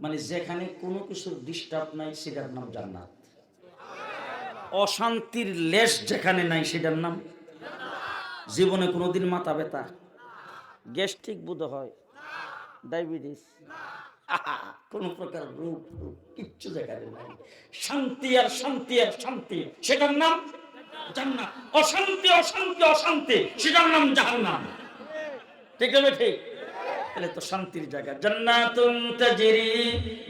মানে যেখানে কোনো কিছুর ডিস্টার্ব নাই, সেটার নাম জান্নাত। অশান্তির লেশ যেখানে নাই, সেটার নাম জীবনে কোনোদিন মাথা ব্যথা। গ্যাস্ট্রিক বোধ হয়, ডায়াবেটিস। কোন প্রকার রূপ কিচ্ছু যেখানে নাই। শান্তি আর শান্তি আর শান্তি, সেটার নাম জান্নাত। অশান্তি অশান্তি অশান্তি, সেটার নাম জাহান্নাম। ঠিক আছে ঠিক তাহলে তো শান্তির জায়গা জান্নাতুন তাজরি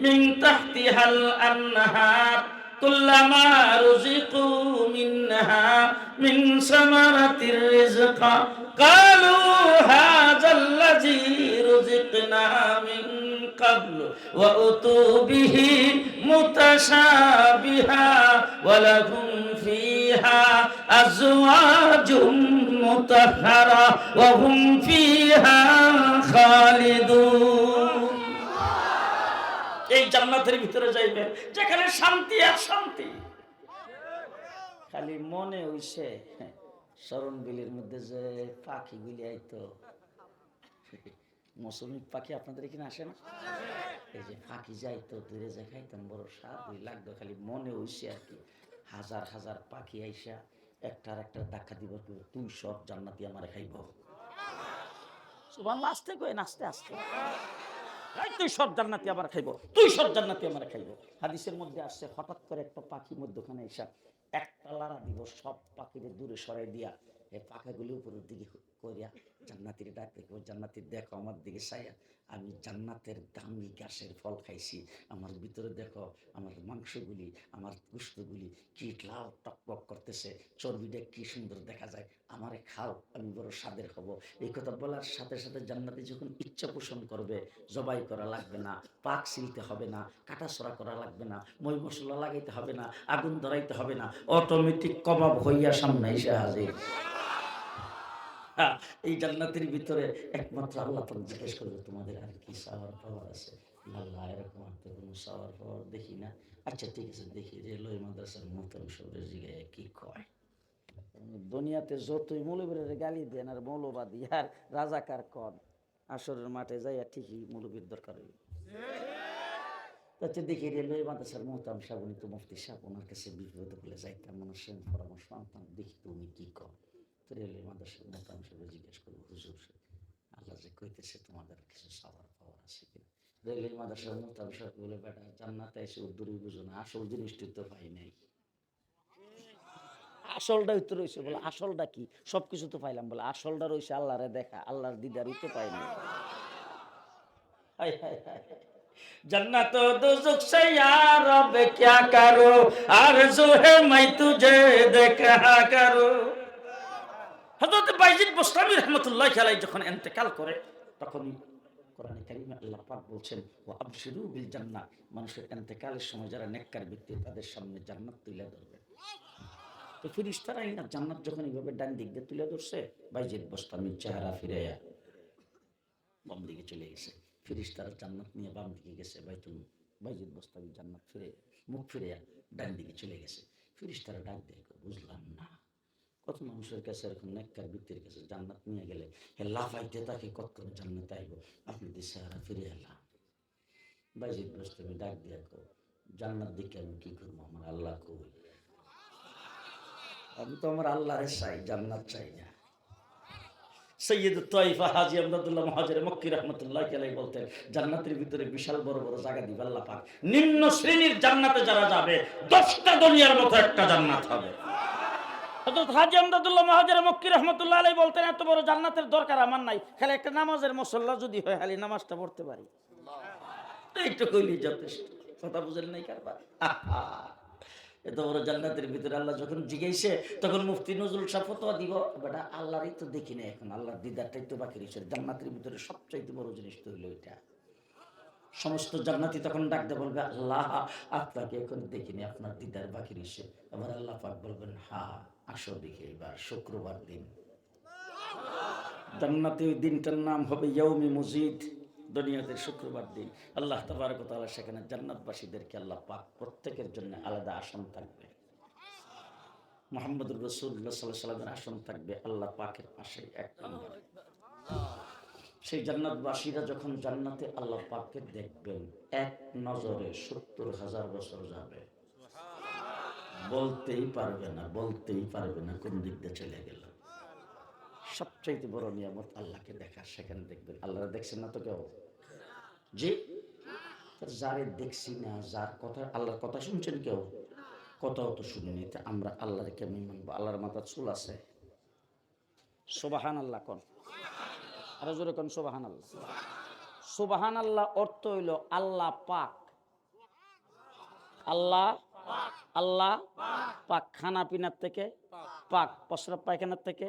মিন তাহতিহাল আনহার كلما رزقوا منها من ثمرة الرزق قالوا هذا الذي رزقنا من قبل وأتوا به متشابها ولهم فيها أزواج مطهرة وهم فيها خالدون এই জান্নাতের ভিতরে যাইবে যেখানে শান্তি আর শান্তি খালি মনে হইছে শরণ বিলির মধ্যে যে পাখিগুলি আইতো মৌসুমি পাখি আপনাদের এখানে আসে না এই যে পাখি যাইতো দূরে যে খাইতাম বড় স্বাদ ওই লাগতো খালি মনে হইছে আর কি হাজার হাজার পাখি আইসা একটার একটা দেখা দিব, তুই সব জান্নাতি আমারে খাইব। সুবান আস্তে কই নাচতে আস্তে। তুই সব জান্নাতি আমার খাইব, তুই সব জান্নাতি আমার খাইব। হাদিসের মধ্যে আসছে, হঠাৎ করে একটা পাখি মধ্যখানে এসে একটা লারা দিব, সব পাখিদের দূরে সরাই দিয়া, এই পাখাগুলি উপরের দিকে করিয়া জান্নাতির ডাক দেখো জান্নাতির দেখো আমার দিকে চাইয়া আমি জান্নাতের দামি গাছের ফল খাইছি। আমার ভিতরে দেখো আমার মাংসগুলি, আমার গুস্তগুলি কি লাল টকপক করতেছে। চর্বিটা কি সুন্দর দেখা যায়। আমারে খাও, আমি বড় স্বাদের হব। এই কথা বলার সাথে সাথে জান্নাতি যখন ইচ্ছা পোষণ করবে, জবাই করা লাগবে না, পাক সিলতে হবে না কাটাছড়া করা লাগবে না, মই মশলা লাগাইতে হবে না, আগুন ধরাইতে হবে না, অটোমেটিক কবাব হইয়া সামনে এসে হাজির। এই জান্নাতের ভিতরে একমাত্র আল্লাহ তখন জিজ্ঞেস করবে তোমাদের আর কি সাওয়ার পাওয়ার আছে? আল্লাহ এরকম আর তো কোনো সাওয়ার পাওয়ার দেখি না। আচ্ছা ঠিক আছে দেখি যে লই মাদ্রাসার জিগায় কি কয়? দুনিয়াতে যতই মৌলবীর গালি দেন আর মৌলবাদী আর রাজাকার কন আসরের মাঠে যাইয়া ঠিকই মৌলবীর দরকার হইল। তাতে দেখি রেলওয়ে মাদ্রাসার মোহতাম সাহেব উনি তো মুফতি সাহেব ওনার কাছে বিপদে বলে যাইতাম মানুষের পরামর্শ আনতাম দেখি তো উনি কি রেলওয়ে মাদ্রাসার মোহতাম সাহেব জিজ্ঞেস করবো হুজুর আল্লাহ যে কইতেছে তোমাদের কিছু সাবার পাওয়ার আছে কিনা রেলওয়ে মাদ্রাসার মোহতাম সাহেব বলে বেটা জান্নাতে এসে উদ্দুরই বুঝো না আসল জিনিসটি তো পাই নাই আসলটা তো রয়েছে বলে আসলটা কি সব কিছু তো পাইলাম বলে আসলটা রয়েছে আল্লাহরে দেখা আল্লাহর দিদারই তো পাইনি হায় হায় হায় जन्नत दोजख से यार अब क्या करो आरज़ू है मैं तुझे देखा करो হযরত বাইজিদ বুস্তামি রহমতুল্লাহ আলাই যখন ইন্তেকাল করে তখন কোরআনে কারিমে আল্লাহ পাক বলছেন ও আবশিরু বিল জান্নাহ। মানুষের ইন্তেকালের সময় যারা নেককার ব্যক্তি, তাদের সামনে জান্নাত তুলে ধরবে। তো ফিরিস্তারা না জান্নাত যখন এইভাবে ডান দিক দিয়ে তুলে ধরছে, বাইজিদ বুস্তামির চেহারা ফিরে বাম দিকে চলে গেছে। ফিরিস্তারা জান্নাত নিয়ে বাম দিকে গেছে, বাইতুল, বাইজিদ বস্তাবি জান্নাত ফিরে, মুখ ফিরে ডান দিকে চলে গেছে। ফিরিস্তারা ডাক দিয়ে, বুঝলাম না। কত মানুষের কাছে এরকম নেককার ব্যক্তির কাছে জান্নাত নিয়ে গেলে হে লাফাইতে তাকে কত করে জান্নাত আইব? আপনি দিশাহারা ফিরে এলাম। বাইজিদ বস্তাবি ডাক দিয়ে কো জান্নাত দিকে আমি কি করব? আমার আল্লাহ কই? আমি তো আমার আল্লাহরে চাই, জান্নাত চাই না। সৈয়দ তৈফা হাজি আমদাদুল্লাহ মহাজের মক্কি রহমতুল্লাহ আলাই বলতেন, জান্নাতের ভিতরে বিশাল বড় বড় জায়গা দিবে আল্লাহ পাক। নিম্ন শ্রেণির জান্নাতে যারা যাবে, দশটা দুনিয়ার মতো একটা জান্নাত হবে। হাজি আমদাদুল্লাহ মহাজের মক্কি রহমতুল্লাহ আলাই বলতেন, এত বড় জান্নাতের দরকার আমার নাই। খালি একটা নামাজের মসল্লা যদি হয়, খালি নামাজটা পড়তে পারি। যথেষ্ট। কথা বুঝেন নাই কারবার? এত বড় জান্নাতের ভিতরে আল্লাহ যখন জিজ্ঞাসে, তখন মুফতি নজরুল দিব, বেটা আল্লাহরই তো দেখি না এখন। আল্লাহর দিদারটাই তো বাকি রয়েছে। জান্নাতের ভিতরে সবচাইতে বড় জিনিস তো হইল এটা। সমস্ত জান্নাতি তখন ডাকতে বলবে, আল্লাহ, আপনাকে এখন দেখিনি, আপনার দিদার বাকি রয়েছে। আবার আল্লাহ পাক বলবেন হা আসো দেখে এবার শুক্রবার দিন। জান্নাতি ওই দিনটার নাম হবে ইয়ৌমি মসজিদ দুনিয়াতে শুক্রবার দিন। আল্লাহ তাবারক তাআলা সেখানে জান্নাতবাসীদেরকে আল্লাহ পাক প্রত্যেকের জন্য আলাদা আসন থাকবে। মোহাম্মদুর রসুল্লাহ সাল্লাহ সাল্লামের আসন থাকবে আল্লাহ পাকের পাশে এক নম্বরে। সেই জান্নাতবাসীরা যখন জান্নাতে আল্লাহ পাককে দেখবেন, এক নজরে সত্তর হাজার বছর যাবে। বলতেই পারবে না, বলতেই পারবে না কোন দিক দিয়ে চলে গেল। সবচাইতে বড় নিয়ামত আল্লাহকে দেখা, সেখানে দেখবেন। আল্লাহ দেখছেন না তো কেউ? জি? যারে দেখছি না, যার কথা, আল্লাহর কথা শুনছেন কেউ? কথাও তো শুনিনি। আমরা আল্লাহর কেমনি মানবো? আল্লাহর মাথার চুল আছে। সোবাহান আল্লাহ কন? আরও জোরে কন সোবাহান আল্লাহ সোবাহান আল্লাহ অর্থ হইল আল্লাহ পাক। আল্লাহ আল্লাহ পাক খানা পিনার থেকে, পাক প্রস্রাব পায়খানার থেকে,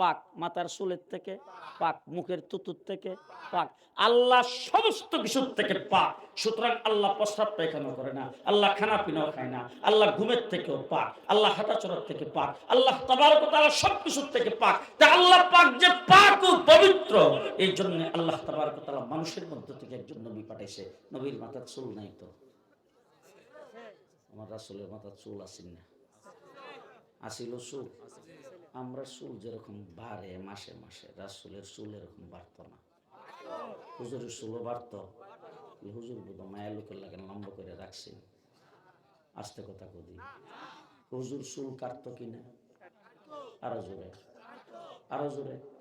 পাক মাথার চুলের থেকে, পাক মুখের তুতুর থেকে, পাক আল্লাহ সমস্ত কিছুর থেকে পাক। সুতরাং আল্লাহ প্রস্রাব পায়খানা করে না, আল্লাহ খানা পিনাও খায় না, আল্লাহ ঘুমের থেকেও পাক, আল্লাহ হাঁটাচড়ার থেকে পাক, আল্লাহ তাবারক তাআলা সব কিছুর থেকে পাক। তা আল্লাহ পাক যে পাক ও পবিত্র এই জন্য আল্লাহ তাবারক তাআলা মানুষের মধ্য থেকে একজন নবী পাঠাইছে, নবীর মাথার চুল নাই তো। আমার রাসুলের মাথার চুল আসেন না। আসিল চুল? আমরা চুল যেরকম বাড়ে মাসে মাসে, রাসুলের চুল এরকম বাড়ত না। হুজুরের চুলও বাড়ত। হুজুর, বোধ মায়া লোকের লাগে লম্বা করে রাখছেন আসতে কথা কদি হুজুর চুল কাটতো কিনা? আরও জোরে। আরও জোরে।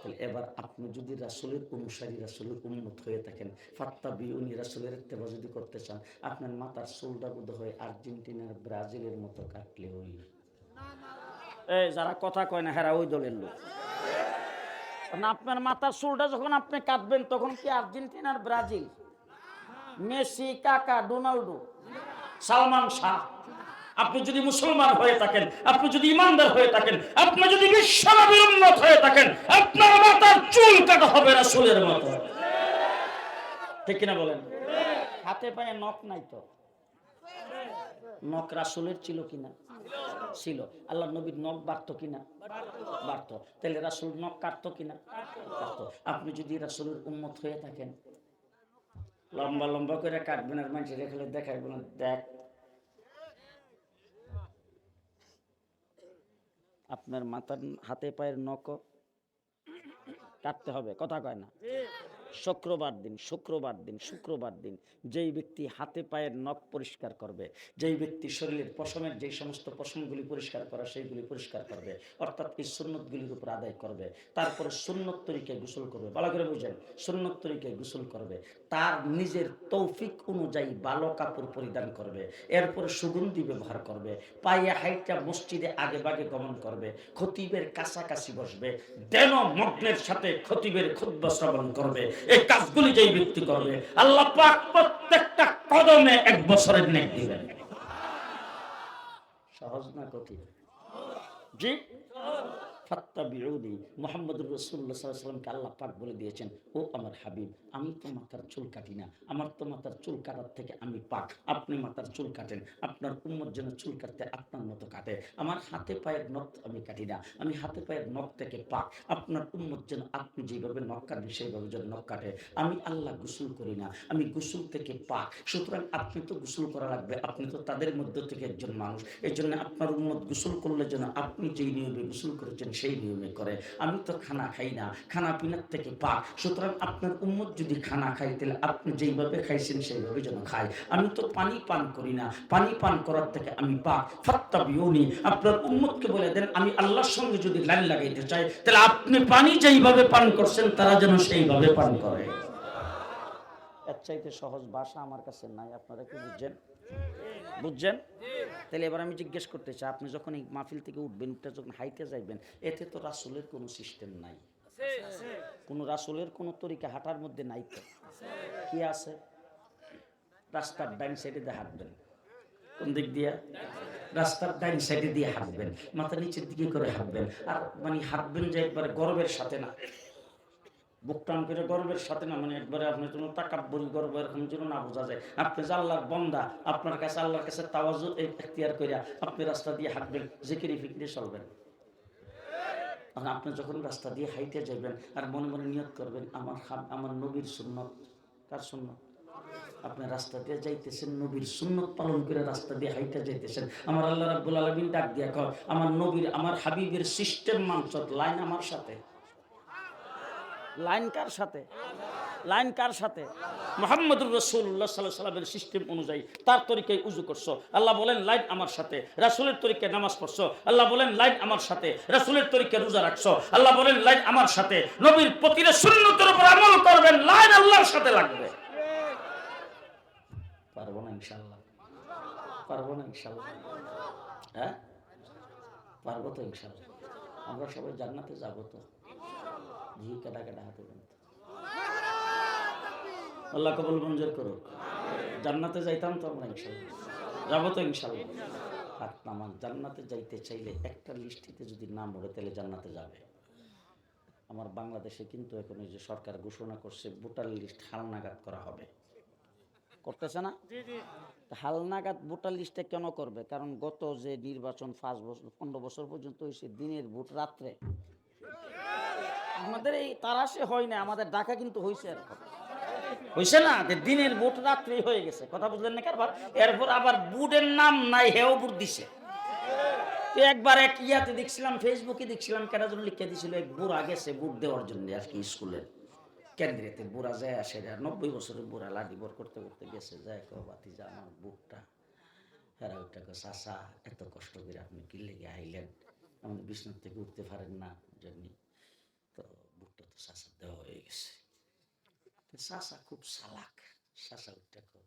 তাহলে এবার আপনি যদি রাসুলের অনুসারী, রাসুলের উন্নত হয়ে থাকেন ফাত্তা বিউনি রাসুলের ইত্তেবা যদি করতে চান, আপনার মাথার চুলটা বোধ হয় আর্জেন্টিনার ব্রাজিলের মতো কাটলে ওই এই, যারা কথা কয় না, হেরা ওই দলের লোক। আপনার মাথার চুলটা যখন আপনি কাটবেন, তখন কি আর্জেন্টিনার ব্রাজিল? মেসি, কাকা ডোনাল্ডো সালমান শাহ। আপনি যদি মুসলমান হয়ে থাকেন, আপনি যদি ইমানদার হয়ে থাকেন, আপনি যদি বিশ্বনবীর উন্মত হয়ে থাকেন, আপনার মাথার চুল কাটা হবে রাসূলের মতো। ঠিক কিনা বলেন? হাতে পায়ে নখ নাই তো? নখ রাসূলের ছিল কিনা? ছিল। আল্লাহ নবীর নখ বাড়তো কিনা? বাড়তো। তাহলে রাসূল নখ কাটতো কিনা? কাটতো। আপনি যদি রাসূলের উন্মত হয়ে থাকেন, লম্বা লম্বা করে কাটবেন আর মানুষের এখানে দেখাইবেন দেখ আপনার মাথার হাতে পায়ের নখ কাটতে হবে কথা কয় না। শুক্রবার দিন শুক্রবার দিন শুক্রবার দিন যেই ব্যক্তি হাতে পায়ের নখ পরিষ্কার করবে, যেই ব্যক্তি শরীরের পশমের যেই সমস্ত পশমগুলি পরিষ্কার করা, সেইগুলি পরিষ্কার করবে, অর্থাৎ এই সুন্নতগুলির উপর আদায় করবে, তারপরে সুন্নত তরিকায় গোসল করবে, ভালো করে বুঝেন, সুন্নত তরিকায় গোসল করবে, তার নিজের তৌফিক অনুযায়ী ভালো কাপড় পরিধান করবে, এরপরে সুগন্ধি ব্যবহার করবে, পায়ে হাইটা মসজিদে আগে বাগে গমন করবে, খতিবের কাছাকাছি বসবে, দেন মগ্নের সাথে খতিবের খুদ্ শ্রবণ করবে এই কাজগুলি যেই ব্যক্তি করবে, আল্লাহ পাক প্রত্যেকটা কদমে এক বছরের নেক দিবেন। সহজ না কঠিন? জি? ফাত্তা বিরোধী মোহাম্মদুর রসুল্লাহ সাল্লামকে আল্লাহ পাক বলে দিয়েছেন, ও আমার হাবিব, আমি তো মাথার চুল কাটি না, আমার তো মাথার চুল কাটার থেকে আমি পাক, আপনি মাথার চুল কাটেন, আপনার উম্মর যেন চুল কাটতে আপনার মতো কাটে, আমার হাতে পায়ের নখ আমি কাটি না, আমি হাতে পায়ের নখ থেকে পাক, আপনার উম্মর যেন আপনি যেভাবে নখ কাটেন সেইভাবে যেন নখ কাটে, আমি আল্লাহ গোসল করি না, আমি গোসল থেকে পাক, সুতরাং আপনি তো গোসল করা লাগবে, আপনি তো তাদের মধ্য থেকে একজন মানুষ এই জন্য আপনার উন্মত গোসল করলে যেন আপনি যেই নিয়মে গোসল করেছেন সেই নিয়মে করে। আমি তো খানা খাই না, খানা পিনার থেকে পাক। সুতরাং আপনার উম্মত যদি খানা খাই তাহলে আপনি যেইভাবে খাইছেন সেইভাবে যেন খায়। আমি তো পানি পান করি না, পানি পান করার থেকে আমি পাক। ফাত্তা বিউনি আপনার উম্মতকে বলে দেন, আমি আল্লাহর সঙ্গে যদি লাইন লাগাইতে চাই, তাহলে আপনি পানি যেইভাবে পান করছেন, তারা যেন সেইভাবে পান করে। এর চাইতে সহজ ভাষা আমার কাছে নাই, আপনারা কি বুঝছেন? বুঝছেন? তাহলে এবার আমি জিজ্ঞেস করতে চাই, আপনি যখন এই মাহফিল থেকে উঠবেন উঠতে যখন হাইটে যাইবেন, এতে তো রাসুলের কোনো সিস্টেম নাই। কোনো রাসুলের কোনো তরিকা হাঁটার মধ্যে নাই তো। কি আছে? রাস্তার ডাইন সাইডে দিয়ে হাঁটবেন। কোন দিক দিয়ে? রাস্তার ডাইন সাইডে দিয়ে হাঁটবেন। মাথা নিচের দিকে করে হাঁটবেন। আর মানে হাঁটবেন যে একবারে গর্বের সাথে না। বুক টান করে গর্বের সাথে না মানে একবারে আপনার জন্য তাকাব্বরি গর্ব এরকম যেন না বোঝা যায়। আপনি যে আল্লাহর বন্দা, আপনার কাছে আল্লাহর কাছে তাওয়াজু এখতিয়ার করিয়া আপনি রাস্তা দিয়ে হাঁটবেন, জিকিরি ফিকিরি চলবেন। আর আপনি যখন রাস্তা দিয়ে হাইটে যাবেন আর মনে মনে নিয়ত করবেন, আমার আমার নবীর সুন্নত। কার সুন্নত? আপনি রাস্তা দিয়ে যাইতেছেন, নবীর সুন্নত পালন করে রাস্তা দিয়ে হাইটে যাইতেছেন। আমার আল্লাহ রাব্বুল আলামিন ডাক দিয়া কয়, আমার নবীর, আমার হাবিবের সিস্টেম মানছত লাইন আমার সাথে। লাইন কার সাথে? লাইন কার সাথে? মোহাম্মদুর রসুল্লাহ সাল্লাহ সাল্লামের সিস্টেম অনুযায়ী তার তরিকায় উজু করছ। আল্লাহ বলেন, লাইন আমার সাথে। রাসুলের তরিকায় নামাজ পড়ছো। আল্লাহ বলেন, লাইন আমার সাথে। রাসুলের তরিকায় রোজা রাখছো। আল্লাহ বলেন, লাইন আমার সাথে। নবীর প্রতিটা শূন্যতের উপর আমল করবেন, লাইন আল্লাহর সাথে লাগবে। পারব না ইনশাল্লাহ পারব না ইনশাল্লাহ হ্যাঁ? পারব তো ইনশাল্লাহ আমরা সবাই জান্নাতে যাব তো। জি কাটা কাটা হাতে আল্লাহ কবল মঞ্জুর করো জান্নাতে যাইতাম তো আমরা ইনশাল্লাহ যাব তো ইনশাল্লাহ হাত নামান জান্নাতে যাইতে চাইলে একটা লিস্টিতে যদি নাম ওঠে তাহলে জান্নাতে যাবে। আমার বাংলাদেশে কিন্তু এখন এই যে সরকার ঘোষণা করছে ভোটার লিস্ট হালনাগাদ করা হবে। করতেছে না? হালনাগাদ ভোটার লিস্টে কেন করবে? কারণ গত যে নির্বাচন পাঁচ বছর পনেরো বছর পর্যন্ত হয়েছে দিনের ভোট রাত্রে। আমাদের এই তারাশে হয় না আমাদের ডাকা কিন্তু হয়েছে এরকম হয়েছে না? যে দিনের ভোট রাত্রি হয়ে গেছে, কথা বুঝলেন না কারবার? এরপর আবার বুটের নাম নাই, হেও বুট দিছে। তো একবার এক ইয়াতে দেখছিলাম ফেসবুকে দেখছিলাম, কেন জন্য লিখে দিছিল, এক বুড়া গেছে বুট দেওয়ার জন্য আর কি স্কুলের কেন্দ্রেতে, বুড়া যায় আসে আর নব্বই বছরের বুড়া লাডি বর করতে করতে গেছে, যায় কো বাতি যা আমার বুটটা, হেরা ওইটা কো চাষা এত কষ্ট করে আপনি কি লেগে আইলেন? আমাদের বিষ্ণু থেকে উঠতে পারেন না। জন্য চাষা দেওয়া হয়ে গেছে। চাষা খুব চালাক। চাষা উঠতে কো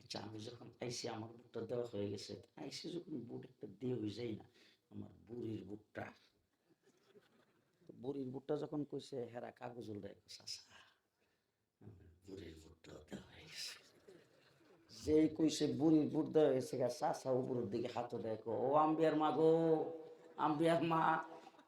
আচ্ছা আমি যখন আইসি আমার বুটটা দেওয়া হয়ে গেছে আইসি যখন বুট একটা দিয়ে হয়ে যায় না, আমার বুড়ির বুটটা। বুড়ির বুটটা যখন কইছে, হেরা কাগজ উল্টায় চাষা বুড়ির বুটটা দেওয়া হয়ে গেছে। যেই কইছে, বুড়ির বুট দেওয়া হয়েছে চাষা উপরের দিকে হাত দেখো ও আম্বিয়ার মা গো, আম্বিয়ার মা,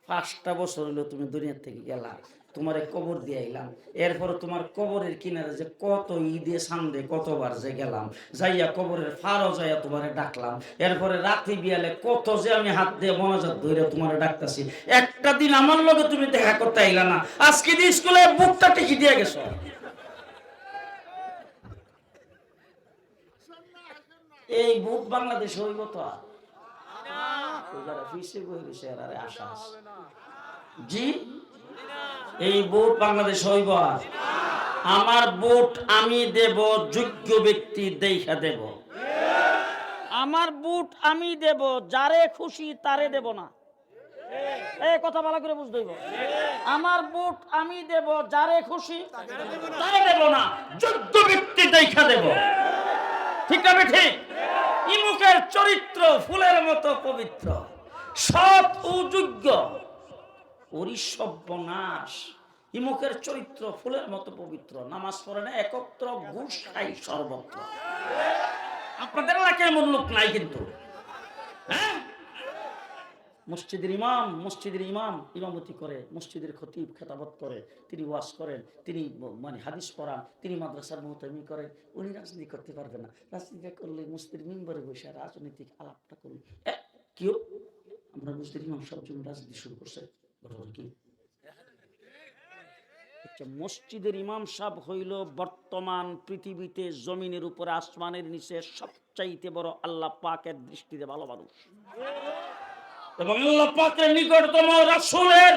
পাঁচটা বছর হলো তুমি দুনিয়ার থেকে গেলা। তোমার কবর দিয়ে আইলাম। এরপরে তোমার কবরের কিনারে যে কত ঈদে সান্দে কতবার যে গেলাম যাইয়া কবরের ফারও যাইয়া তোমারে ডাকলাম। এরপরে রাত্রি বিয়ালে কত যে আমি হাত দিয়ে মনাজাত ধরে তোমারে ডাকতাছি একটা দিন আমার লগে তুমি দেখা করতে আইলা না। আজকে দিয়ে স্কুলে বুকটা টিকি দিয়ে গেছো। এই বুক বাংলাদেশ হইব তো আর? আশা। জি? এই বুট বাংলাদেশ হইব আর। আমার বুট আমি দেব যোগ্য ব্যক্তি দেখা দেব। আমার বুট আমি দেব যারে খুশি তারে দেব না। এই কথা ভালো করে বুঝতে আমার বুট আমি দেব যারে খুশি তারে দেব না। যোগ্য ব্যক্তি দেখা দেব। ঠিক না ঠিক ইমুকের চরিত্র ফুলের মতো পবিত্র। সৎ ও যোগ্য। অরিসভ্যনাশ ইমুকের চরিত্র ফুলের মতো পবিত্র। নামাজ পড়ে না, একত্র ঘুষ খাই সর্বত্র। আপনাদের এলাকায় এমন লোক নাই কিন্তু। হ্যাঁ? মসজিদের ইমাম মসজিদের ইমাম ইমামতি করে, মসজিদের খতিব খেতাবত করে, তিনি ওয়াজ করেন, তিনি মানে হাদিস পড়ান, তিনি মাদ্রাসার মোহতামি করেন উনি রাজনীতি করতে পারবেন না। রাজনীতি করলে মসজিদের মেম্বারে বসে রাজনৈতিক আলাপটা করুন। কেউ আমরা মসজিদের ইমাম সব জন্য রাজনীতি শুরু করছে। আচ্ছা, মসজিদের ইমাম সাহেব হইল বর্তমান পৃথিবীতে জমিনের উপরে আসমানের নিচে সবচাইতে বড় আল্লাহ পাকের দৃষ্টিতে ভালো মানুষ। এবং আল্লাহ পাকের নিকটতম রাসূলের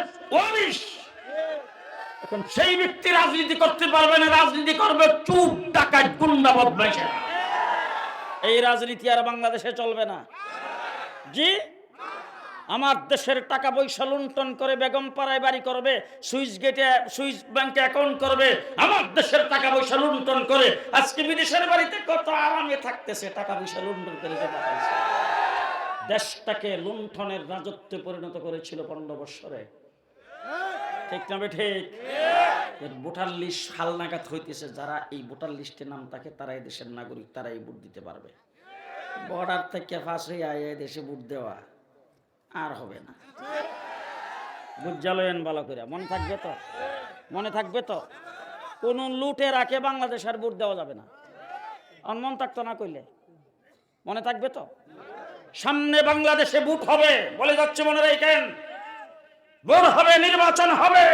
এখন সেই ব্যক্তি রাজনীতি করতে পারবে না রাজনীতি করবে চুপ ডাকাত গুন্ডা বদমাইশের। এই রাজনীতি আর বাংলাদেশে চলবে না। জি? আমার দেশের টাকা পয়সা লুণ্ঠন করে, বেগম পাড়ায় বাড়ি করবে সুইচ গেটে সুইচ ব্যাংকে অ্যাকাউন্ট করবে, আমার দেশের টাকা পয়সা লুণ্ঠন করে, আজকে বিদেশের বাড়িতে কত আরামে থাকতেছে, টাকা পয়সা লুণ্ঠন করে দেশটাকে লুণ্ঠনের রাজত্বে পরিণত করেছিল পনেরো বৎসরে। ঠিক না ঠিক? এর ভোটার লিস্ট হালনাগাদ হইতেছে, যারা এই ভোটার লিস্টে নাম থাকে তারা দেশের নাগরিক তারা এই ভোট দিতে পারবে। বর্ডার থেকে ফাঁস হয়ে আয় দেশে ভোট দেওয়া। আর হবে না। বুঝালেন ভালো করে মনে থাকবে তো? মনে থাকবে তো? কোন লুটে রাখে বাংলাদেশ আর ভোট দেওয়া যাবে না। আর মন থাকতো না কইলে। মনে থাকবে তো? সামনে বাংলাদেশে বুট হবে, বলে যাচ্ছে মনে রাখেন ভোট হবে, নির্বাচন হবে।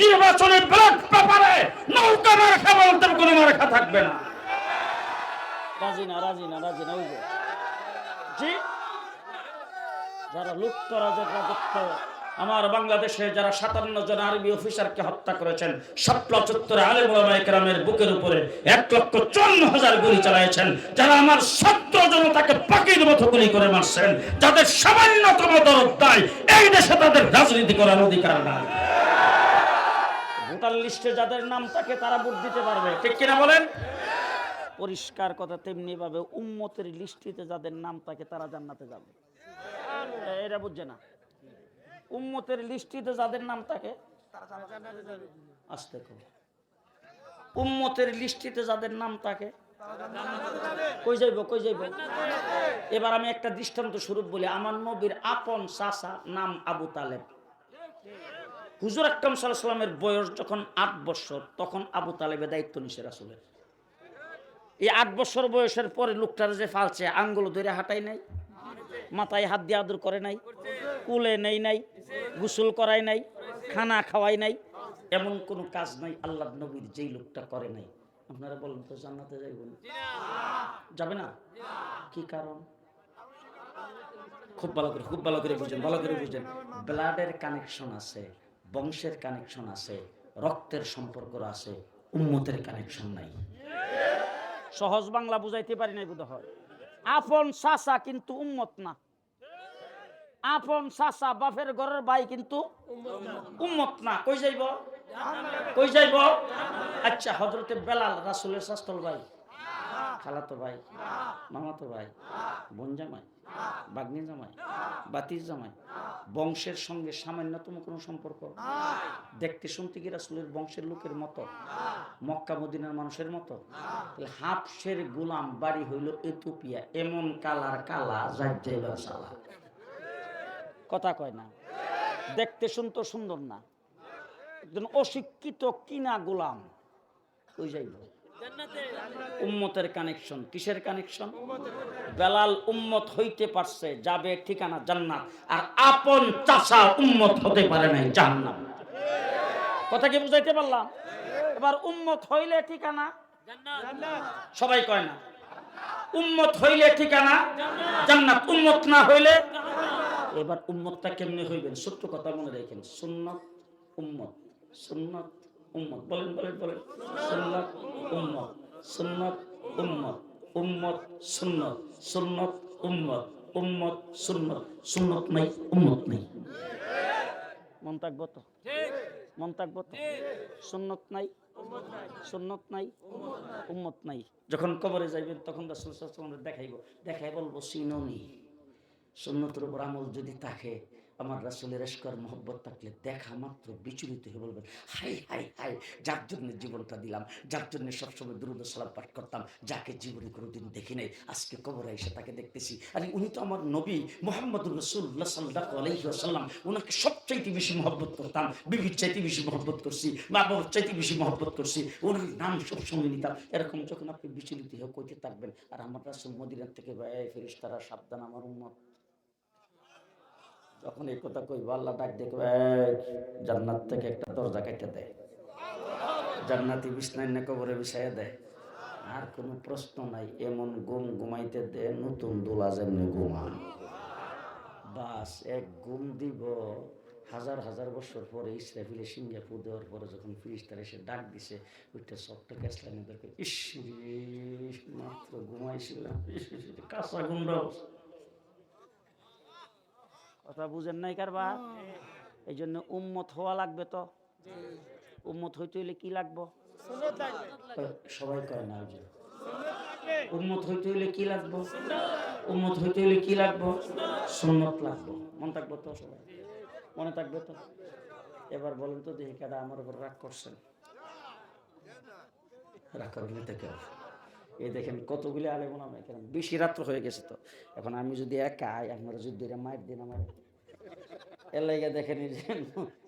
নির্বাচনে ব্লক পেপারে নৌকা মার্কা বলতে কোনো মার্কা থাকবে না। রাজি না রাজি না রাজি না জি? যারা লুপ্তরাজের রাজত্ব আমার বাংলাদেশে যারা সাতান্ন জন আরবি অফিসারকে হত্যা করেছেন শাপলা চত্বরে আলেম ওলামা বুকের উপরে এক লক্ষ চুয়ান্ন হাজার গুলি চালাইছেন, যারা আমার ছাত্র জনতাকে পাখির মতো গুলি করে মারছেন, যাদের সামান্যতম দরদ নাই, এই দেশে তাদের রাজনীতি করার অধিকার নাই। ভোটার লিস্টে যাদের নাম থাকে, তারা ভোট দিতে পারবে, ঠিক কিনা বলেন? পরিষ্কার কথা তেমনি ভাবে উম্মতের লিস্টিতে যাদের নাম থাকে, তারা জান্নাতে যাবে। এটা বুঝছে না। উম্মতের লিস্টিতে যাদের নাম থাকে, আসতে কো। উম্মতের লিস্টিতে যাদের নাম থাকে, কই যাইব কই যাইব? এবার আমি একটা দৃষ্টান্ত স্বরূপ বলি। আমার নবীর আপন চাচা নাম আবু তালেব। হুজুর আকরম সাল্লামের বয়স যখন আট বছর, তখন আবু তালেবের দায়িত্ব নিছে রাসুলের। এই আট বছর বয়সের পরে লোকটার যে ফালছে, আঙ্গুল ধরে হাঁটাই নাই। মাথায় হাত দিয়ে আদর করে নাই, কুলে নেই নাই, গোসল করাই নাই, খানা খাওয়াই নাই, এমন কোনো কাজ নাই, আল্লাহ নবীর যেই লোকটা করে নাই। আপনারা বলেন তো জান্নাতে যাইব না? যাবে না? কি কারণ? খুব ভালো করে, খুব ভালো করে বুঝেন, ভালো করে বুঝেন। ব্লাডের কানেকশন আছে, বংশের কানেকশন আছে, রক্তের সম্পর্ক আছে, উম্মতের কানেকশন নাই। সহজ বাংলা বুঝাইতে পারি নাই বোধ হয় আপন চাচা কিন্তু উম্মত না। আপন চাচা বাপের ঘরের ভাই কিন্তু উম্মত না। কই যাইব? কই যাইব? আচ্ছা হজরতে বেলাল, রাসুলের শাস্তল ভাই, খালাতো ভাই, মামাতো ভাই, বোন জামাই বাগ্নি জামাই, বাতির জামাই, বংশের সঙ্গে সামান্যতম কোনো সম্পর্ক? দেখতে শুনতে কি রাসুলের বংশের লোকের মতো? মক্কা, মদিনার মানুষের মতো? হাফসের গোলাম বাড়ি হইল এথিওপিয়া এমন কালার কালা, যার যাইবার সালা কথা কয় না। দেখতে শুনতে সুন্দর না। একজন অশিক্ষিত কিনা গোলাম, কই যাইব? উম্মতের কানেকশন কিসের কানেকশন বেলাল উম্মত হইতে পারছে, যাবে ঠিকানা জান্নাত। আর আপন চাষা উম্মত হতে পারে নাই জান্নাত কথা কি বুঝাইতে পারলাম? এবার উম্মত হইলে ঠিকানা? সবাই কয় না। উম্মত হইলে ঠিকানা? জান্নাত। উম্মত না হইলে এবার উম্মতটা কেমনে হইবেন? ছোট্ট কথা মনে রাখেন। সুন্নত, উম্মত। সুন্নত, উম্মত। বলেন বলেন বলেন। সুন্নত, উম্মত। সুন্নত, উম্মত। উম্মত, সুন্নত। সুন্নত, উম্মত। উম্মত, সুন্নত। সুন্নত নাই, উম্মত নাই। মন থাকব তো? মন থাকব তো? সুন্নত নাই সুন্নত নাই, উম্মত নাই। যখন কবরে যাইবেন, তখন রাসূল দেখাইব। দেখাই বলব চিননি সুন্নতের উপর আমল যদি থাকে, আমার রাসুলের এসকর মহব্বত থাকলে দেখা মাত্র বিচলিত হয়ে বলবেন, হাই হাই হাই, যার জন্য জীবনটা দিলাম, যার জন্য সবসময় দুরুদ সালাম পাঠ করতাম, যাকে জীবনে কোনোদিন দেখি নাই, আজকে কবরে এসে তাকে দেখতেছি। আরে উনি তো আমার নবী মোহাম্মদ রসুল্লাহ সাল্লাহ আলহিহাসাল্লাম ওনাকে সবচাইতে বেশি মহব্বত করতাম, বিবির চাইতে বেশি মহব্বত করছি, মা বাবার চাইতে বেশি মহব্বত করছি ওনার নাম সবসময় নিতাম। এরকম যখন আপনি বিচলিত হয়ে কইতে থাকবেন, আর আমার রাসুল মদিনার থেকে ফেরিস তারা সাবধান, আমার উম্মত। যখন এই কথা কইব, আল্লাহ ডাক দেখবে জান্নাত থেকে একটা দরজা কেটে দেয় জান্নাতি না কবরে বিছাইয়া দেয় আর কোনো প্রশ্ন নাই, এমন গুম ঘুমাইতে দে, নতুন দোলা যেমনি ঘুমান। বাস, এক গুম দিব। হাজার হাজার বছর পরে ইসরাফিলে সিঙ্গাপুর দেওয়ার পরে যখন ফিরিস্তার এসে ডাক দিছে, ওইটা সবটা ক্যাসলাইনে দরকার ইস মাত্র ঘুমাইছিলাম কাঁচা ঘুমরা কথা বুঝেন নাই কারবা এই জন্য উম্মত হওয়া লাগবে তো। উম্মত হইতে হইলে কি লাগবো? সবাই কয় না উম্মত হইতে হইলে কি লাগবো? উম্মত হইতে হইলে কি লাগবো? সুন্নত লাগবো। মনে থাকব তো সবাই? মনে থাকবে তো? এবার বলেন তো দেখি কারা আমার উপর রাগ করছেন। রাগ করলে তো কেউ? এই দেখেন কতগুলি আলে হয় কেন বেশি রাত্র হয়ে গেছে তো। এখন আমি যদি একা আই, আপনারা যদি মায়ের দিন আমার। এর লাগে দেখেন এই যে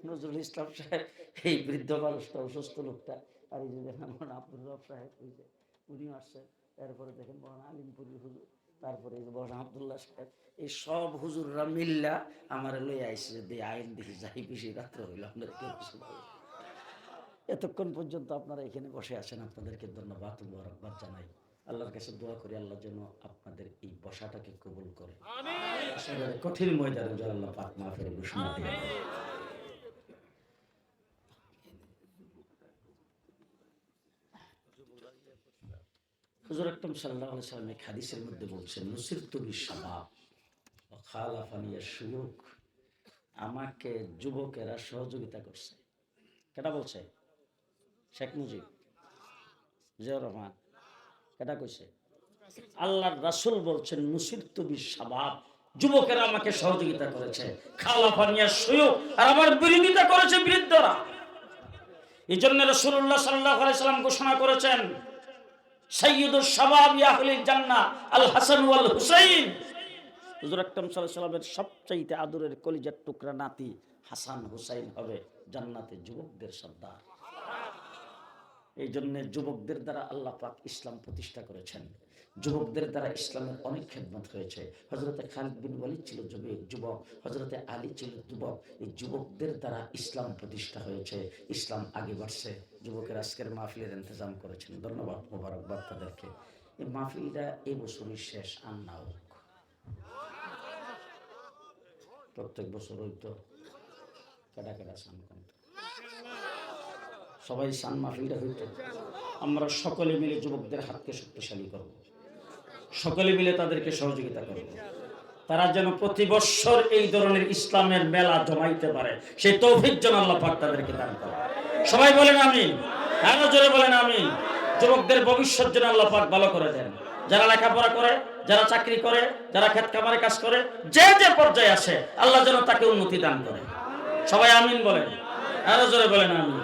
নজরুল ইসলাম সাহেব, এই বৃদ্ধ মানুষটা, অসুস্থ লোকটা, আর এই যে দেখেন আমার আব্দুল রব সাহেব, ওই যে উনিও আসছে। এরপরে দেখেন বলেন আলিমপুরি হুজুর, তারপরে এই যে আবদুল্লাহ সাহেব, এই সব হুজুররা মিল্লা আমার লই আইসে যে আইন দেখি যাই, বেশি রাত্র হইল আপনারা কেউ। এতক্ষণ পর্যন্ত আপনারা এখানে বসে আছেন আপনাদেরকে ধন্যবাদ মোবারকবাদ জানাই। আল্লাহর কাছে দোয়া করি আল্লাহ যেন আপনাদের এই বসাটাকে কবুল করে। কঠিন ময়দানে যেন আল্লাহ পাক মাফের ঘোষণা দিয়ে হুজুর আকরম সাল্লাল্লাহু আলাইহি সাল্লাম এক হাদিসের মধ্যে বলছেন নুসিরতু বিশাবাব ওয়া খালাফানি আশ-শুয়ুখ আমাকে যুবকেরা সহযোগিতা করছে। কেটা বলছে? শেখ মুজিব, জিয়াউর রহমান কেটা কইছে? আল্লাহর রাসূল বলছেন নুসিরতু বিশাবাব যুবকেরা আমাকে সহযোগিতা করেছে খালাফানি আশ-শুয়ুখ আর আমার বিরোধিতা করেছে বৃদ্ধরা। এই জন্য রসুল্লাহ সাল্লাহ সাল্লাম ঘোষণা করেছেন সৈয়দুল শাবাব ইয়াহলিল জান্নাহ, আল হাসান ওয়াল হুসাইন। হুজুর আকরাম সাল্লামের সবচাইতে আদরের কলিজার টুকরা নাতি হাসান হুসাইন হবে জান্নাতে যুবকদের সর্দার। এই জন্য যুবকদের দ্বারা আল্লাহ পাক ইসলাম প্রতিষ্ঠা করেছেন। যুবকদের দ্বারা ইসলামের অনেক খেদমত হয়েছে। হজরতে খালিদ বিন ওয়ালিদ ছিল যুবক হজরতে আলী ছিল যুবক, এই যুবকদের দ্বারা ইসলাম প্রতিষ্ঠা হয়েছে। ইসলাম আগে বাড়ছে। যুবকের আজকের মাহফিলের ইন্তজাম করেছেন। ধন্যবাদ মোবারকবাদ তাদেরকে। এই মাহফিলটা এবছরই শেষ, আর না হোক। প্রত্যেক বছর হইতো কেডা কেডা সান কমতো সবাই সান মাহফিলটা হইতো আমরা সকলে মিলে যুবকদের হাতকে শক্তিশালী করব। সকলে মিলে তাদেরকে সহযোগিতা করব। তারা যেন প্রতি বৎসর এই ধরনের ইসলামের মেলা জমাইতে পারে, সেই তৌফিক যেন আল্লাহ পাক তাদেরকে দান করে। সবাই বলেন আমি আরও জোরে বলেন আমি যুবকদের ভবিষ্যৎ যেন আল্লাহ পাক ভালো করে দেন। যারা লেখাপড়া করে, যারা চাকরি করে, যারা ক্ষেত কামারে কাজ করে, যে যে পর্যায়ে আসে, আল্লাহ যেন তাকে উন্নতি দান করে। সবাই আমিন বলেন। আরও জোরে বলেন আমিন।